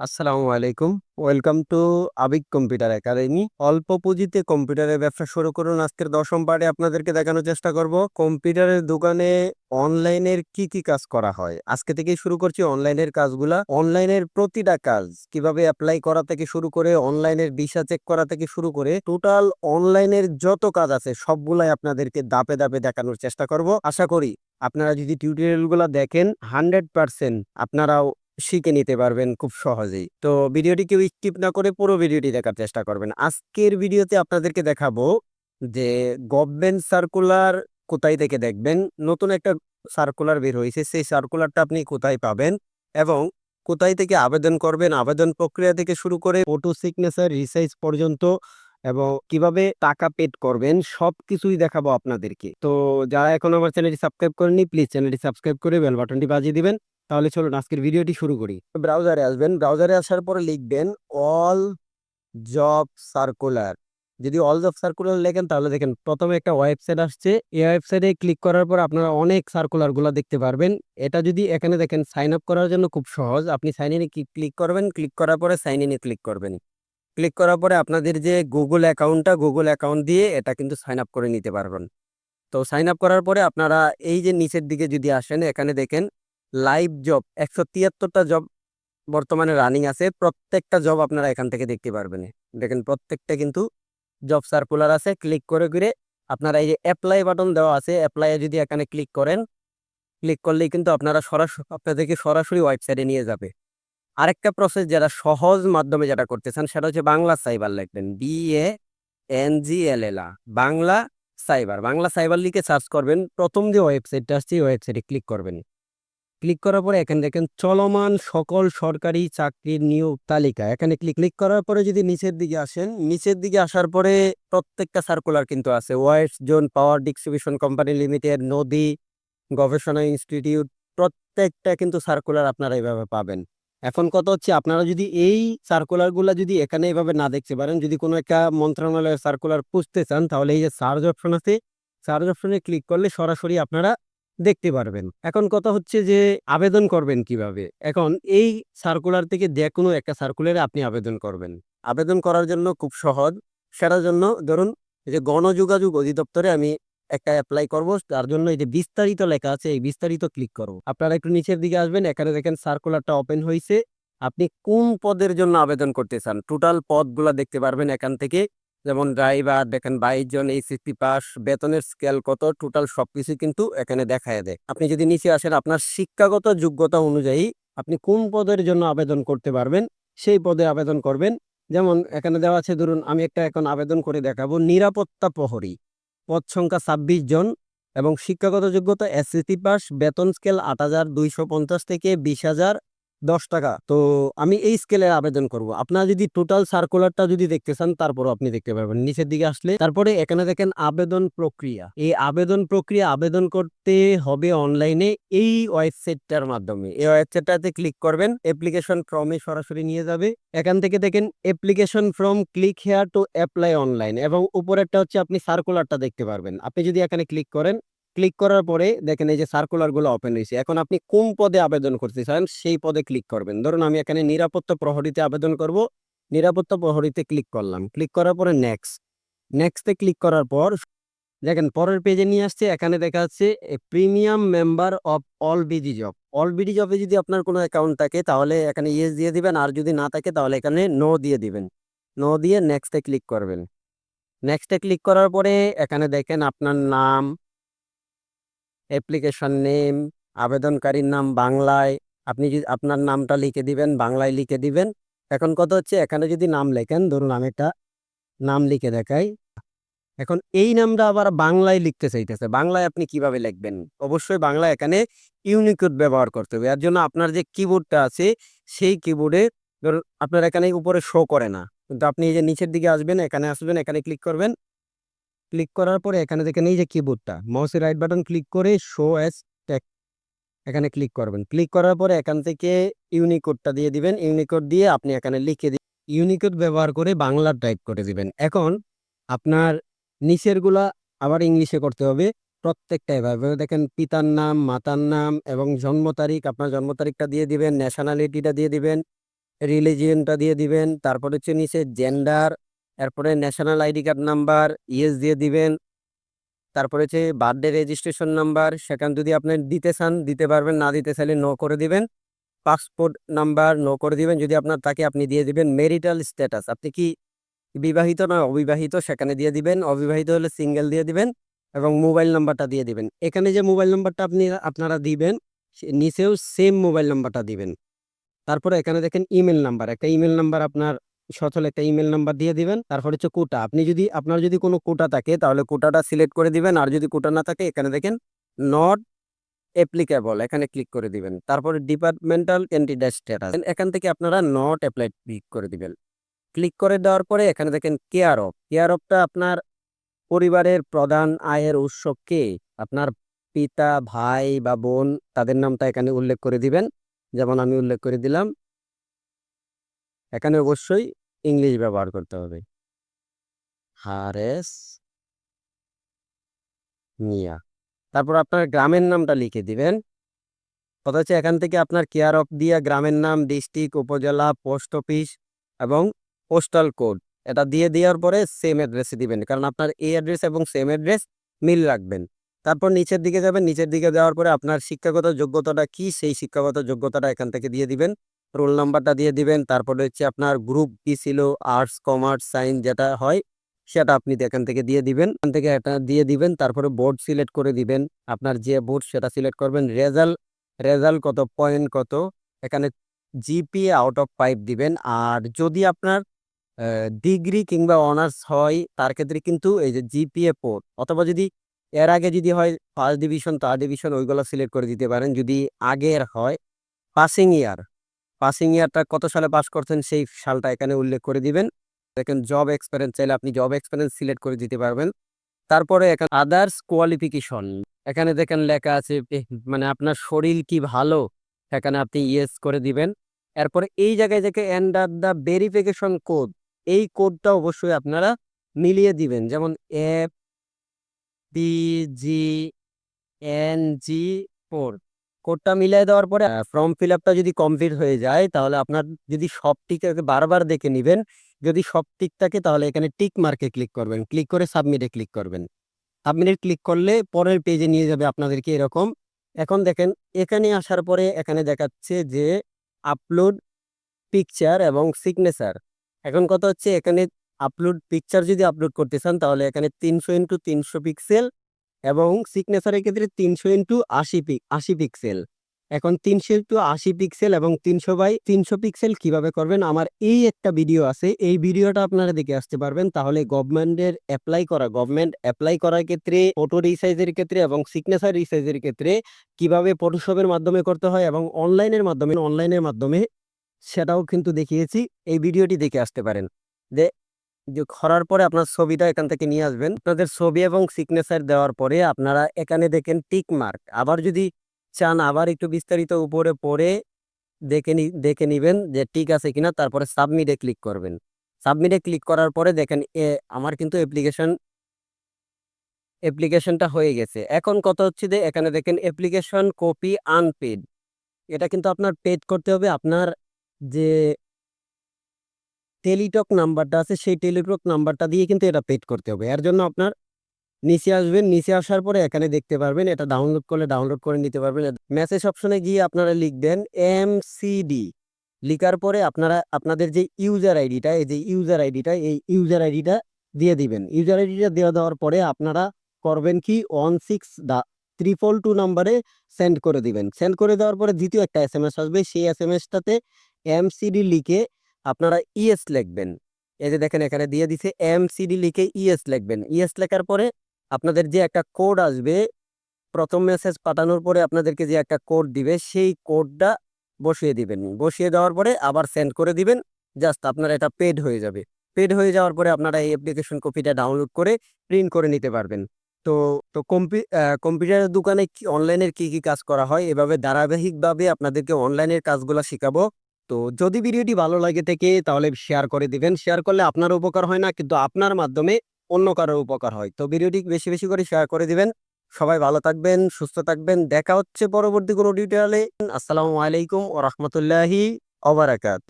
আসসালামু আলাইকুম। Welcome to Abik computer academy অল্প পুঁজিতে কম্পিউটারের ব্যবসা শুরু করুন। আজকের দশম পার্টে আপনাদেরকে দেখানোর চেষ্টা করব, কম্পিউটারের দোকানে অনলাইনের কি কি কাজ করা হয়? আজকে থেকেই শুরু করছি অনলাইনের কাজগুলা। অনলাইনের প্রতিটা কাজ কীভাবে অ্যাপ্লাই করা থেকে শুরু করে, অনলাইনের ভিসা চেক করা থেকে শুরু করে টোটাল অনলাইনের যত কাজ আছে সবগুলাই আপনাদেরকে দাপে দাপে দেখানোর চেষ্টা করব। আশা করি আপনারা যদি টিউটোরিয়ালগুলো দেখেন হান্ড্রেড পার্সেন্ট আপনারাও শিখে নিতে পারবেন খুব সহজেই। তো ভিডিওটি কেউ স্কিপ না করে পুরো ভিডিওটি দেখার চেষ্টা করবেন। আজকের ভিডিওতে আপনাদেরকে দেখাবো যে গভর্নমেন্ট সার্কুলার কোথায় থেকে দেখবেন, নতুন একটা সার্কুলার বের হয়েছে, সেই সার্কুলারটা আপনি কোথায় পাবেন এবং কোথায় থেকে আবেদন করবেন, আবেদন প্রক্রিয়া থেকে শুরু করে ফটো সিগনেচার রিসাইজ পর্যন্ত এবং কীভাবে টাকা পেড করবেন সব কিছুই দেখাবো আপনাদেরকে। তো যারা এখন আমার চ্যানেলটি সাবস্ক্রাইব করেনি প্লিজ চ্যানেলটি সাবস্ক্রাইব করে বেল বাটনটি বাজিয়ে দিবেন। তাহলে চলুন আজকের ভিডিওটি শুরু করি। ব্রাউজারে আসবেন। ব্রাউজারে আসার পরে লিখবেন অল জব সার্কুলার যদি অল জব সার্কুলার লেখেন তাহলে দেখেন প্রথমে একটা ওয়েবসাইট আসছে। এই ওয়েবসাইটে ক্লিক করার পর আপনারা অনেক সার্কুলারগুলো দেখতে পারবেন। এটা যদি এখানে দেখেন সাইন আপ করার জন্য খুব সহজ। আপনি সাইন ইনে ক্লিক করবেন? ক্লিক করার পরে সাইন ইনে ক্লিক করবেন। ক্লিক করার পরে আপনাদের যে গুগল অ্যাকাউন্টটা গুগল অ্যাকাউন্ট দিয়ে এটা কিন্তু সাইন আপ করে নিতে পারবেন। তো সাইন আপ করার পরে আপনারা এই যে নিচের দিকে যদি আসেন, এখানে দেখেন লাইভ জব, একশো তিয়াত্তরটা জব বর্তমানে রানিং আছে। প্রত্যেকটা জব আপনারা এখান থেকে দেখতে পারবেন। দেখেন, প্রত্যেকটা কিন্তু জব সার্কুলার আছে। ক্লিক করে করে আপনারা এই যে অ্যাপ্লাই বাটন দেওয়া আছে অ্যাপ্লাই যদি এখানে ক্লিক করেন, ক্লিক করলেই কিন্তু আপনারা সরাসরি আপনাদেরকে সরাসরি ওয়েবসাইটে নিয়ে যাবে। আরেকটা প্রসেস যারা সহজ মাধ্যমে যেটা করতে চান, সেটা হচ্ছে বাংলা সাইবার লিখবেন B A N G L L a Bangla cyber. Bangla cyber লিখে সার্চ করবেন। প্রথম যে ওয়েবসাইটটা আসছে ওয়েবসাইটে ক্লিক করবেন। ক্লিক করার পরে এখানে দেখেন চলমান সকল সরকারি চাকরির নিয়োগ তালিকা। এখানে ক্লিক ক্লিক করার পরে যদি নিচের দিকে আসেন, নিচের দিকে আসার পরে প্রত্যেকটা সার্কুলার কিন্তু আছে। West zone power distribution company limited নদী, গবেষণা ইনস্টিটিউট প্রত্যেকটা কিন্তু সার্কুলার আপনারা এইভাবে পাবেন। এখন কত হচ্ছে আপনারা যদি এই সার্কুলারগুলো যদি এখানে এইভাবে না দেখতে পারেন, যদি কোনো একটা মন্ত্রণালয়ের সার্কুলার খুঁজতে চান, তাহলে এই যে সার্চ অপশন আছে সার্চ অপশনে ক্লিক করলে সরাসরি আপনারা দেখতে পারবেন। এখন কথা হচ্ছে যে, আবেদন করবেন কীভাবে? এখন এই সার্কুলার থেকে যে কোনো একটা সার্কুলারে আপনি আবেদন করবেন। আবেদন করার জন্য খুব সহজ। সেটার জন্য ধরুন যে গণযোগাযোগ অধিদপ্তরে আমি একটা অ্যাপ্লাই করব, তার জন্য এই যে বিস্তারিত লেখা আছে, এই বিস্তারিত ক্লিক করব। আপনারা একটু নিচের দিকে আসবেন, এখানে দেখেন সার্কুলারটা ওপেন হয়েছে আপনি কোন পদের জন্য আবেদন করতে চান? টোটাল পদগুলা দেখতে পারবেন এখান থেকে। যেমন ড্রাইভার, দেখেন বাইশ জন এইচএসপি পাস, বেতনের স্কেল কত, টোটাল সবকিছু কিন্তু এখানে দেখায় দেয়। আপনি যদি নিচে আসেন, আপনার শিক্ষাগত যোগ্যতা অনুযায়ী আপনি কোন পদের জন্য আবেদন করতে পারবেন, সেই পদে আবেদন করবেন। যেমন এখানে দেওয়া আছে, ধরুন আমি একটা এখন আবেদন করে দেখাবো, নিরাপত্তা প্রহরী। পদ সংখ্যা ছাব্বিশ জন এবং শিক্ষাগত যোগ্যতা এসএসসি পাস, বেতন স্কেল আট হাজার দুইশো পঞ্চাশ থেকে বিশ হাজার দশ টাকা। তো আমি এই স্কেলের আবেদন করব। আপনারা যদি টোটাল সার্কুলারটা যদি দেখতে চান, তারপরও আপনি দেখতে পারবেন। নিচের দিকে আসলে, তারপরে এখানে দেখেন আবেদন প্রক্রিয়া। এই আবেদন প্রক্রিয়া আবেদন করতে হবে অনলাইনে এই ওয়েবসাইটটার মাধ্যমে। এই ওয়েবসাইটটাতে ক্লিক করবেন অ্যাপ্লিকেশন ফর্মে সরাসরি নিয়ে যাবে। এখান থেকে দেখেন application form click here to apply online এবং উপরেরটা হচ্ছে আপনি সার্কুলারটা দেখতে পারবেন। আপনি যদি এখানে ক্লিক করেন ক্লিক করার পরে দেখেন এই যে সার্কুলারগুলো ওপেন হয়েছে এখন আপনি কোন পদে আবেদন করতে চান, সেই পদে ক্লিক করবেন। ধরুন আমি এখানে নিরাপত্তা প্রহরীতে আবেদন করব। নিরাপত্তা প্রহরীতে ক্লিক করলাম। ক্লিক করার পরে নেক্সট নেক্সটে ক্লিক করার পর, দেখেন পরের পেজে নিয়ে আসছে, এখানে দেখা যাচ্ছে premium member of all BD job all BD জবে যদি আপনার কোনো অ্যাকাউন্ট থাকে, তাহলে এখানে ইয়েস দিয়ে দিবেন। আর যদি না থাকে, তাহলে এখানে নো দিয়ে দিবেন। নো দিয়ে নেক্সটে ক্লিক করবেন। নেক্সটে ক্লিক করার পরে এখানে দেখেন আপনার নাম অ্যাপ্লিকেশন নেম আবেদনকারীর নাম বাংলায়, আপনি যদি আপনার নামটা লিখে দিবেন, বাংলায় লিখে দিবেন। এখন কত হচ্ছে, এখানে যদি নাম লেখেন, ধরুন আমি একটা নাম লিখে দেখাই। এখন এই নামটা আবার বাংলায় লিখতে চাইতেছে। বাংলায় আপনি কীভাবে লিখবেন? অবশ্যই বাংলা এখানে ইউনিকোড ব্যবহার করতে হবে। এর জন্য আপনার যে কিবোর্ডটা আছে, সেই কিবোর্ডে ধরুন, আপনার এখানে উপরে শো করে না। কিন্তু আপনি এই যে নিচের দিকে আসবেন, এখানে আসবেন, এখানে ক্লিক করবেন। ক্লিক করার পরে এখানে দেখেন এই যে কিবোর্ডটা মাউসের রাইট বাটন ক্লিক করে শো অ্যাজ টেক এখানে ক্লিক করবেন। ক্লিক করার পরে এখান থেকে ইউনিকোডটা দিয়ে দিবেন। ইউনিকোড দিয়ে আপনি এখানে লিখে দিবেন ইউনিকোড ব্যবহার করে বাংলা টাইপ করে দিবেন। এখন আপনার নিচেরগুলা আবার ইংলিশে করতে হবে। প্রত্যেকটা এভাবে দেখেন, পিতার নাম, মাতার নাম এবং জন্ম তারিখ, আপনার জন্ম তারিখটা দিয়ে দিবেন ন্যাশনালিটিটা দিয়ে দিবেন রিলিজিয়নটা দিয়ে দিবেন, তারপর হচ্ছে নিচে জেন্ডার এরপরে national ID card number yes দিয়ে দিবেন। তারপরে হচ্ছে বার্থডে রেজিস্ট্রেশন নাম্বার সেখান যদি আপনি দিতে চান, দিতে পারবেন, না দিতে চাইলে নো করে দিবেন। পাসপোর্ট নাম্বার নো করে দিবেন, যদি আপনার তাকে আপনি দিয়ে দিবেন মেরিটাল স্ট্যাটাস আপনি কি বিবাহিত না অবিবাহিত, সেখানে দিয়ে দিবেন। অবিবাহিত হলে সিঙ্গেল দিয়ে দিবেন এবং মোবাইল নাম্বারটা দিয়ে দিবেন। এখানে যে মোবাইল নাম্বারটা আপনি, আপনারা দিবেন নিচেও সেম মোবাইল নাম্বারটা দিবেন। তারপরে এখানে দেখেন ইমেল নাম্বার একটা ইমেল নাম্বার আপনার সচল একটা ইমেল নাম্বার দিয়ে দিবেন। তারপর হচ্ছে কোটা। আপনি যদি, আপনার যদি কোনো কোটা থাকে, তাহলে কোটাটা সিলেক্ট করে দিবেন। আর যদি কোটা না থাকে, এখানে দেখেন নট অ্যাপ্লিকেবল এখানে ক্লিক করে দিবেন। তারপরে ডিপার্টমেন্টাল ক্যান্ডিডেট স্ট্যাটাস এখান থেকে আপনারা নট অ্যাপ্লাইড ক্লিক করে দিবেন। ক্লিক করে দেওয়ার পরে এখানে দেখেন কেয়ার অফ কেয়ার অফটা আপনার পরিবারের প্রধান আয়ের উৎস কে? আপনার পিতা, ভাই বা বোন, তাদের নামটা এখানে উল্লেখ করে দিবেন। যেমন আমি উল্লেখ করে দিলাম। এখানে অবশ্যই ইংলিশ ব্যবহার করতে হবে। হারেস মিয়া। তারপর আপনার গ্রামের নামটা লিখে দিবেন। কথা হচ্ছে এখান থেকে আপনার কেয়ার অফ দিয়া গ্রামের নাম ডিস্ট্রিক্ট উপজেলা পোস্ট অফিস এবং পোস্টাল কোড এটা দিয়ে দেওয়ার পরে সেম অ্যাড্রেসে দিবেন। কারণ আপনার এই অ্যাড্রেস এবং সেম অ্যাড্রেস মিল রাখবেন। তারপর নিচের দিকে যাবেন। নিচের দিকে যাওয়ার পরে আপনার শিক্ষাগত যোগ্যতাটা কি? সেই শিক্ষাগত যোগ্যতাটা এখান থেকে দিয়ে দিবেন। রোল নাম্বারটা দিয়ে দিবেন। তারপরে হচ্ছে আপনার গ্রুপ কি ছিল? আর্টস, কমার্স সায়েন্স যেটা হয়, সেটা আপনি এখান থেকে দিয়ে দিবেন। এখান থেকে এটা দিয়ে দিবেন। তারপরে বোর্ড সিলেক্ট করে দিবেন। আপনার যে বোর্ড সেটা সিলেক্ট করবেন। রেজাল্ট রেজাল্ট কত? পয়েন্ট কত? এখানে জিপিএ আউট অফ ফাইভ দিবেন। আর যদি আপনার ডিগ্রি কিংবা অনার্স হয়, তার ক্ষেত্রে কিন্তু এই যে জিপিএ ফোর অথবা যদি এর আগে যদি হয় ফার্স্ট ডিভিশন থার্ড ডিভিশন ওইগুলো সিলেক্ট করে দিতে পারেন। যদি আগের হয় পাসিং ইয়ার পাসিং ইয়ারটা কত সালে পাস করছেন সেই সালটা এখানে উল্লেখ করে দিবেন। দেখেন জব এক্সপিরিয়েন্স চাইলে আপনি জব এক্সপিরিয়েন্স সিলেক্ট করে দিতে পারবেন। তারপরে এখানে আদার্স কোয়ালিফিকেশন এখানে দেখেন লেখা আছে মানে আপনার শরীর কি ভালো? এখানে আপনি ইয়েস করে দিবেন। এরপরে এই জায়গায় দেখে এন্ডার দ্য ভেরিফিকেশন কোড এই কোডটা অবশ্যই আপনারা মিলিয়ে দিবেন। যেমন F B G N G four কোডটা মিলিয়ে দেওয়ার পরে ফর্ম ফিল আপটা যদি কমপ্লিট হয়ে যায়, তাহলে আপনার যদি সব টিকটাকে বারবার দেখে নেবেন, যদি সব টিক থাকে তাহলে এখানে টিক মার্কে ক্লিক করবেন। ক্লিক করে সাবমিটে ক্লিক করবেন। সাবমিটে ক্লিক করলে পরের পেজে নিয়ে যাবে আপনাদেরকে এরকম। এখন দেখেন, এখানে আসার পরে এখানে দেখাচ্ছে যে আপলোড পিকচার এবং সিগনেচার এখন কথা হচ্ছে এখানে আপলোড পিকচার যদি আপলোড করতে চান, তাহলে এখানে তিনশো ইন্টু তিনশো পিক্সেল এবং সিগনেচারের ক্ষেত্রে তিনশো ইন্টু আশি পিক আশি পিক্সেল এখন তিনশো ইন্টু আশি পিক্সেল এবং তিনশো বাই তিনশো পিক্সেল কীভাবে করবেন? আমার এই একটা ভিডিও আছে, এই ভিডিওটা আপনারা দেখে আসতে পারবেন। তাহলে গভর্নমেন্টের অ্যাপ্লাই করা গভর্নমেন্ট অ্যাপ্লাই করার ক্ষেত্রে ফটো রিসাইজের ক্ষেত্রে এবং সিগনেচার রিসাইজের ক্ষেত্রে কীভাবে ফটোশপের মাধ্যমে করতে হয় এবং অনলাইনের মাধ্যমে অনলাইনের মাধ্যমে, সেটাও কিন্তু দেখিয়েছি। এই ভিডিওটি দেখে আসতে পারেন। যে যে করার পরে আপনার ছবিটা এখান থেকে নিয়ে আসবেন। আপনাদের ছবি এবং সিগনেচার দেওয়ার পরে আপনারা এখানে দেখেন টিক মার্ক আবার যদি চান আবার একটু বিস্তারিত উপরে পড়ে দেখে দেখে নিবেন যে ঠিক আছে কিনা, তারপরে সাবমিটে ক্লিক করবেন। সাবমিটে ক্লিক করার পরে দেখেন এ, আমার কিন্তু অ্যাপ্লিকেশন অ্যাপ্লিকেশনটা হয়ে গেছে। এখন কথা হচ্ছে যে এখানে দেখেন অ্যাপ্লিকেশন কপি আনপেড এটা কিন্তু আপনার পেড করতে হবে। আপনার যে টেলিটক নাম্বারটা আছে, সেই টেলিটক নাম্বারটা দিয়ে কিন্তু এটা পেড করতে হবে। এর জন্য আপনার নিচে আসবেন, নিচে আসার পরে এখানে দেখতে পারবেন, এটা ডাউনলোড করলে ডাউনলোড করে নিতে পারবেন। মেসেজ অপশনে গিয়ে আপনারা লিখবেন এমসিডি লিখার পরে আপনারা, আপনাদের যে ইউজার আইডিটা এই যে ইউজার আইডিটা এই ইউজার আইডিটা দিয়ে দিবেন। ইউজার আইডিটা দেওয়া দেওয়ার পরে আপনারা করবেন কি one six the triple two নাম্বারে সেন্ড করে দিবেন। সেন্ড করে দেওয়ার পরে দ্বিতীয় একটা এস এম এস আসবে, সেই এস এম এসটাতে এমসিডি লিখে আপনারা ইএস লিখবেন। এই যে দেখেন এখানে দিয়ে দিছে এমসিডি লিখে ইএস লিখবেন। ইএস লেখার পরে আপনাদের যে একটা কোড আসবে, প্রথম মেসেজ পাঠানোর পরে আপনাদেরকে যে একটা কোড দিবে, সেই কোডটা বসিয়ে দিবেন। বসিয়ে দেওয়ার পরে আবার সেন্ড করে দিবেন। জাস্ট আপনার এটা পেড হয়ে যাবে। পেড হয়ে যাওয়ার পরে আপনারা এই অ্যাপ্লিকেশন কপিটা ডাউনলোড করে প্রিন্ট করে নিতে পারবেন। তো তো কম্পি কম্পিউটারের দোকানে অনলাইনের কি কি কাজ করা হয়? এভাবে ধারাবাহিকভাবে আপনাদেরকে অনলাইনের কাজগুলো শেখাবো। তো যদি ভিডিওটি ভালো লাগে থেকে তাহলে শেয়ার করে দিবেন। শেয়ার করলে আপনার উপকার হয় না, কিন্তু আপনার মাধ্যমে অন্য কারোর উপকার হয়। তো ভিডিওটি বেশি বেশি করে শেয়ার করে দিবেন। সবাই ভালো থাকবেন, সুস্থ থাকবেন। দেখা হচ্ছে পরবর্তী কোনো টিউটোরিয়ালে আসসালামু আলাইকুম ও রহমতুল্লাহি অবরাকাত